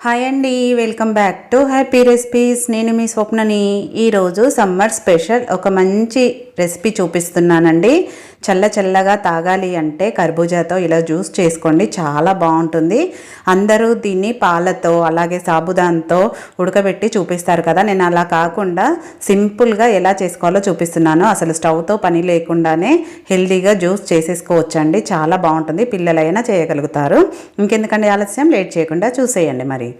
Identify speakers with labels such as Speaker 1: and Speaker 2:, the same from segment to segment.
Speaker 1: Hi అండి welcome back to happy recipes నేను మీ స్వప్నని. ఈరోజు సమ్మర్ స్పెషల్. ఒక మంచి రెసిపీ చూపిస్తున్నానండి. చల్ల చల్లగా తాగాలి అంటే కర్బూజాతో ఇలా జ్యూస్ చేసుకోండి. చాలా బాగుంటుంది. అందరూ దీన్ని పాలతో అలాగే సాబుదాంతో ఉడకబెట్టి చూపిస్తారు కదా. నేను అలా కాకుండా సింపుల్గా ఎలా చేసుకోవాలో చూపిస్తున్నాను. అసలు స్టవ్తో పని లేకుండానే హెల్దీగా జ్యూస్ చేసేసుకోవచ్చండి. చాలా బాగుంటుంది. పిల్లలైనా చేయగలుగుతారు. ఇంకెందుకంటే ఆలస్యం? లేట్ చేయకుండా చూసేయండి మరి.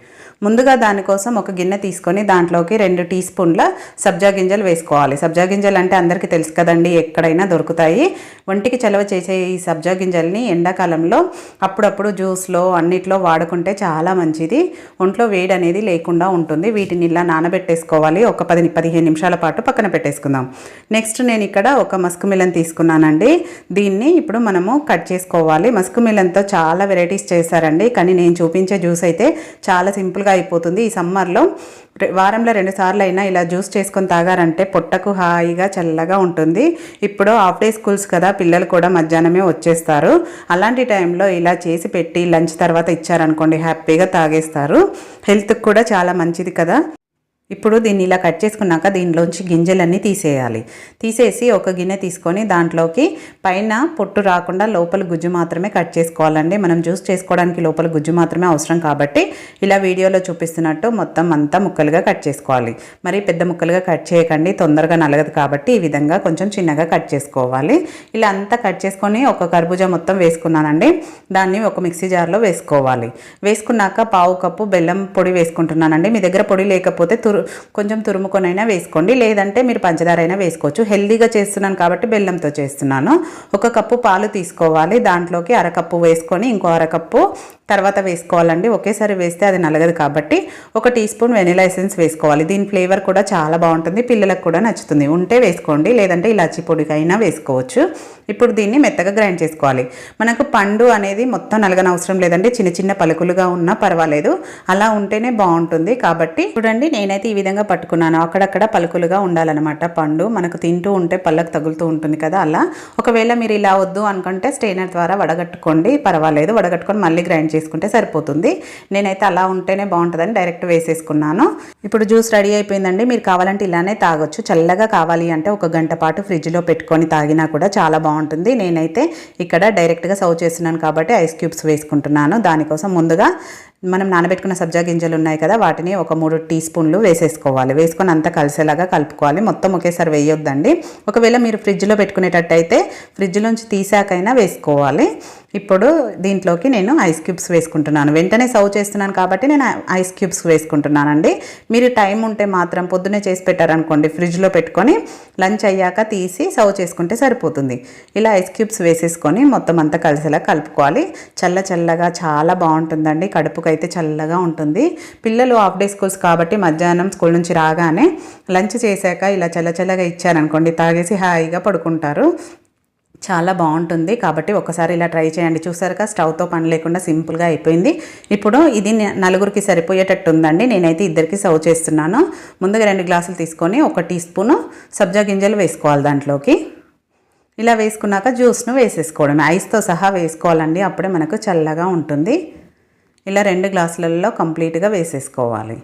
Speaker 1: ముందుగా దానికోసం ఒక గిన్నె తీసుకొని దాంట్లోకి రెండు టీ స్పూన్ల సబ్జా గింజలు వేసుకోవాలి. సబ్జా గింజలు అంటే అందరికీ తెలుసు కదండి ఎక్కడైనా దొరుకుతాయి. ఒంటికి చలవ చేసే ఈ సబ్జా గింజల్ని ఎండాకాలంలో అప్పుడప్పుడు జ్యూస్లో అన్నిట్లో వాడుకుంటే చాలా మంచిది. ఒంట్లో వేడి అనేది లేకుండా ఉంటుంది. వీటిని ఇలా నానబెట్టేసుకోవాలి. ఒక పది పదిహేను నిమిషాల పాటు పక్కన పెట్టేసుకుందాం. నెక్స్ట్ నేను ఇక్కడ ఒక మస్క్ మిలన్ తీసుకున్నానండి. దీన్ని ఇప్పుడు మనము కట్ చేసుకోవాలి. మస్క్ మిలన్తో చాలా వెరైటీస్ చేశారండి. కానీ నేను చూపించే జ్యూస్ అయితే చాలా సింపుల్గా అయిపోతుంది. ఈ సమ్మర్లో వారంలో రెండు సార్లు అయినా ఇలా జ్యూస్ చేసుకొని తాగారంటే పొట్టకు హాయిగా చల్లగా ఉంటుంది. ఇప్పుడు హాఫ్ డే స్కూల్స్ కదా పిల్లలు కూడా మధ్యాహ్నమే వచ్చేస్తారు. అలాంటి టైంలో ఇలా చేసి పెట్టి లంచ్ తర్వాత ఇచ్చారనుకోండి హ్యాపీగా తాగేస్తారు. హెల్త్కి కూడా చాలా మంచిది కదా. ఇప్పుడు దీన్ని ఇలా కట్ చేసుకున్నాక దీనిలోంచి గింజలన్నీ తీసేయాలి. తీసేసి ఒక గిన్నె తీసుకొని దాంట్లోకి పైన పొట్టు రాకుండా లోపల గుజ్జు మాత్రమే కట్ చేసుకోవాలండి. మనం జ్యూస్ చేసుకోవడానికి లోపల గుజ్జు మాత్రమే అవసరం కాబట్టి ఇలా వీడియోలో చూపిస్తున్నట్టు మొత్తం అంతా ముక్కలుగా కట్ చేసుకోవాలి. మరి పెద్ద ముక్కలుగా కట్ చేయకండి తొందరగా నలగదు కాబట్టి ఈ విధంగా కొంచెం చిన్నగా కట్ చేసుకోవాలి. ఇలా అంతా కట్ చేసుకొని ఒక కర్బూజా మొత్తం వేసుకున్నానండి. దాన్ని ఒక మిక్సీ జార్లో వేసుకోవాలి. వేసుకున్నాక పావు కప్పు బెల్లం పొడి వేసుకుంటున్నానండి. మీ దగ్గర పొడి లేకపోతే తురు కొంచెం తురుముకొనైనా వేసుకోండి. లేదంటే మీరు పంచదార అయినా వేసుకోవచ్చు. హెల్దీగా చేస్తున్నాను కాబట్టి బెల్లంతో చేస్తున్నాను. ఒక కప్పు పాలు తీసుకోవాలి. దాంట్లోకి అరకప్పు వేసుకొని ఇంకో అరకప్పు తర్వాత వేసుకోవాలండి. ఒకేసారి వేస్తే అది నలగదు కాబట్టి ఒక టీ స్పూన్ వెనిలా ఎసెన్స్ వేసుకోవాలి. దీని ఫ్లేవర్ కూడా చాలా బాగుంటుంది. పిల్లలకు కూడా నచ్చుతుంది. ఉంటే వేసుకోండి. లేదంటే ఇలాచి పొడికైనా వేసుకోవచ్చు. ఇప్పుడు దీన్ని మెత్తగా గ్రైండ్ చేసుకోవాలి. మనకు పండు అనేది మొత్తం నలగన అవసరం లేదండి. చిన్న చిన్న పలుకులుగా ఉన్నా పర్వాలేదు. అలా ఉంటేనే బాగుంటుంది కాబట్టి చూడండి నేనైతే ఈ విధంగా పట్టుకున్నాను. అక్కడక్కడ పలుకులుగా ఉండాలన్నమాట పండు. మనకు తింటూ ఉంటే పళ్ళకు తగులుతూ ఉంటుంది కదా అలా. ఒకవేళ మీరు ఇలా వద్దు అనుకుంటే స్టెయినర్ ద్వారా వడగట్టుకోండి. పర్వాలేదు. వడగట్టుకొని మళ్ళీ గ్రైండ్ చేసుకుంటే సరిపోతుంది. నేనైతే అలా ఉంటేనే బాగుంటుందని డైరెక్ట్ వేసేసుకున్నాను. ఇప్పుడు జ్యూస్ రెడీ అయిపోయిందండి. మీరు కావాలంటే ఇలానే తాగొచ్చు. చల్లగా కావాలి అంటే ఒక గంట పాటు ఫ్రిడ్జ్లో పెట్టుకొని తాగినా కూడా చాలా బాగుంటుంది. నేనైతే ఇక్కడ డైరెక్ట్గా సర్వ్ చేస్తున్నాను కాబట్టి ఐస్ క్యూబ్స్ వేసుకుంటున్నాను. దానికోసం ముందుగా మనం నానబెట్టుకున్న సబ్జా గింజలు ఉన్నాయి కదా వాటిని ఒక మూడు టీ స్పూన్లు వేసేసుకోవాలి. వేసుకొని అంతా కలిసేలాగా కలుపుకోవాలి. మొత్తం ఒకేసారి వేయొద్దండి. ఒకవేళ మీరు ఫ్రిడ్జ్లో పెట్టుకునేటట్టయితే ఫ్రిడ్జ్లోంచి తీసాకైనా వేసుకోవాలి. ఇప్పుడు దీంట్లోకి నేను ఐస్ క్యూబ్స్ వేసుకుంటున్నాను. వెంటనే సర్వ్ చేస్తున్నాను కాబట్టి నేను ఐస్ క్యూబ్స్ వేసుకుంటున్నానండి. మీరు టైం ఉంటే మాత్రం పొద్దునే చేసి పెట్టారనుకోండి ఫ్రిడ్జ్లో పెట్టుకొని లంచ్ అయ్యాక తీసి సర్వ్ చేసుకుంటే సరిపోతుంది. ఇలా ఐస్ క్యూబ్స్ వేసేసుకొని మొత్తం అంతా కలిసేలా కలుపుకోవాలి. చల్ల చల్లగా చాలా బాగుంటుందండి. కడుపుకు అయితే చల్లగా ఉంటుంది. పిల్లలు హాఫ్ డే స్కూల్స్ కాబట్టి మధ్యాహ్నం స్కూల్ నుంచి రాగానే లంచ్ చేశాక ఇలా చల్ల చల్లగా ఇచ్చారనుకోండి తాగేసి హాయిగా పడుకుంటారు. చాలా బాగుంటుంది. కాబట్టి ఒకసారి ఇలా ట్రై చేయండి. చూసారుగా స్టవ్తో పని లేకుండా సింపుల్గా అయిపోయింది. ఇప్పుడు ఇది నలుగురికి సరిపోయేటట్టు ఉందండి. నేనైతే ఇద్దరికి సర్వ్ చేస్తున్నాను. ముందుగా రెండు గ్లాసులు తీసుకొని ఒక టీ స్పూను సబ్జా గింజలు వేసుకోవాలి దాంట్లోకి. ఇలా వేసుకున్నాక జ్యూస్ను వేసేసుకోవడం ఐస్తో సహా వేసుకోవాలండి. అప్పుడే మనకు చల్లగా ఉంటుంది. ఇలా రెండు గ్లాసులలో కంప్లీట్గా వేసేసుకోవాలి.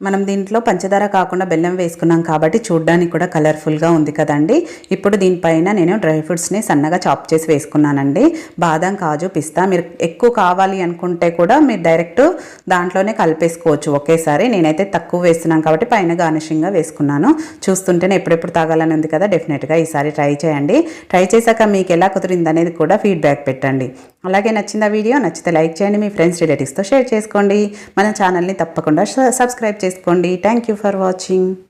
Speaker 1: మనం దీంట్లో పంచదార కాకుండా బెల్లం వేసుకున్నాం కాబట్టి చూడ్డానికి కూడా కలర్ఫుల్గా ఉంది కదండి. ఇప్పుడు దీనిపైన నేను డ్రై ఫ్రూట్స్ని సన్నగా చాప్ చేసి వేసుకున్నానండి. బాదం కాజు పిస్తా మీరు ఎక్కువ కావాలి అనుకుంటే కూడా మీరు డైరెక్ట్ దాంట్లోనే కలిపేసుకోవచ్చు. ఒకేసారి నేనైతే తక్కువ వేస్తున్నాను కాబట్టి పైన గార్నిషింగ్గా వేసుకున్నాను. చూస్తుంటేనే ఎప్పుడెప్పుడు తాగాలని ఉంది కదా డెఫినెట్గా ఈసారి ట్రై చేయండి. ట్రై చేశాక మీకు ఎలా కుదిరింది అనేది కూడా ఫీడ్బ్యాక్ పెట్టండి. అలాగే నచ్చిందా వీడియో నచ్చితే లైక్ చేయండి మీ ఫ్రెండ్స్ రిలేటివ్స్తో షేర్ చేసుకోండి. మన ఛానల్ని తప్పకుండా సబ్స్క్రైబ్ చేసుకోండి. Thank you for watching.